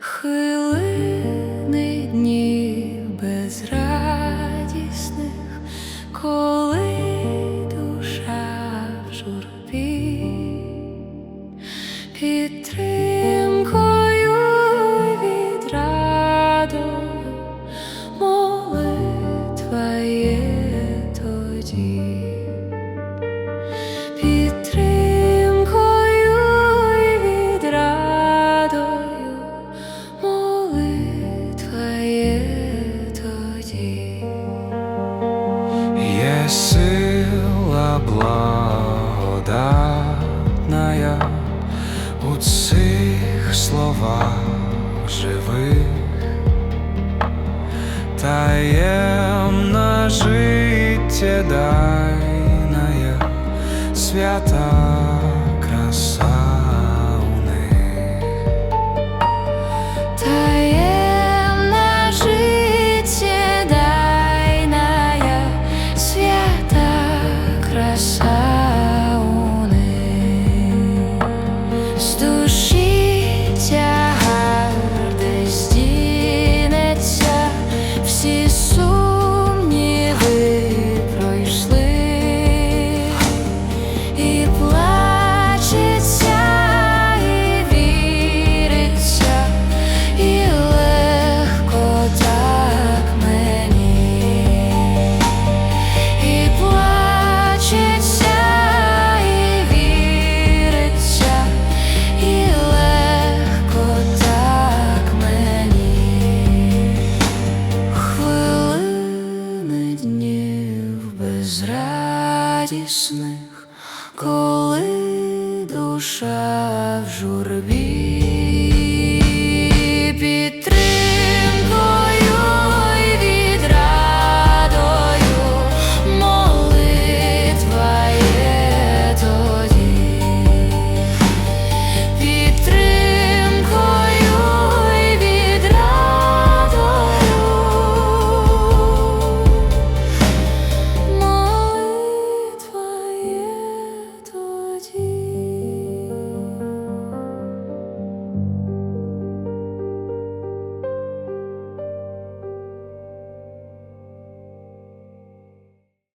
хвилини днів безрадісних, коли душа в журбі, підтримкою сила благодатная у цих словах живих, таємна життєдайная свята краса. радісних, коли душа в журбі.